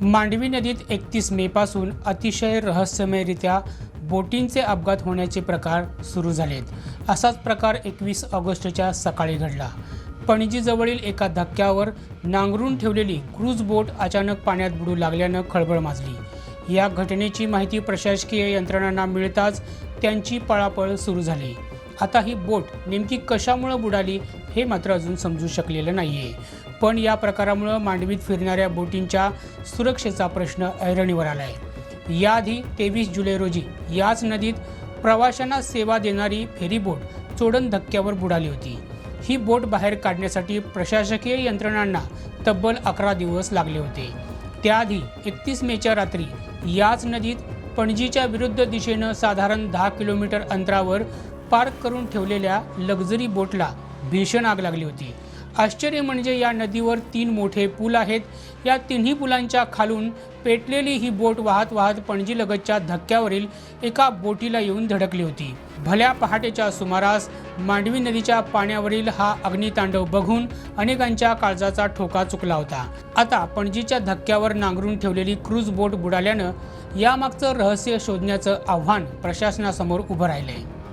मांडवी नदीत एकतीस मेपासून अतिशय रहस्यमयरित्या बोटींचे अपघात होण्याचे प्रकार सुरू झालेत. असाच प्रकार एकवीस ऑगस्टच्या सकाळी घडला. पणजीजवळील एका धक्क्यावर नांगरून ठेवलेली क्रूज बोट अचानक पाण्यात बुडू लागल्यानं खळबळ माजली. या घटनेची माहिती प्रशासकीय यंत्रणांना मिळताच त्यांची पळापळ सुरू झाली. आता ही बोट नेमकी कशामुळं बुडाली हे मात्र अजून समजू शकलेलं नाही आहे पण या प्रकारामुळं मांडवीत फिरणाऱ्या बोटींच्या सुरक्षेचा प्रश्न ऐरणीवर आला आहे याआधी तेवीस जुलै रोजी याच नदीत प्रवाशांना सेवा देणारी फेरी बोट चोडण धक्क्यावर बुडाली होती. ही बोट बाहेर काढण्यासाठी प्रशासकीय यंत्रणांना तब्बल अकरा दिवस लागले होते. त्याआधी एकतीस मेच्या रात्री याच नदीत पणजीच्या विरुद्ध दिशेनं साधारण दहा किलोमीटर अंतरावर पार्क करून ठेवलेल्या लक्झरी बोटला भीषण आग लागली होती. आश्चर्य म्हणजे या नदीवर तीन मोठे पूल आहेत. या तिन्ही पुलांच्या खालून पेटलेली ही बोट वाहत वाहत पणजीलगतच्या धक्क्यावरील एका बोटीला येऊन धडकली होती. भल्या पहाटेच्या सुमारास मांडवी नदीच्या पाण्यावरील हा अग्नितांडव बघून अनेकांच्या काळजाचा ठोका चुकला होता. आता पणजीच्या धक्क्यावर नांगरून ठेवलेली क्रूज बोट बुडाल्यानं यामागचं रहस्य शोधण्याचं आव्हान प्रशासनासमोर उभं राहिलंय.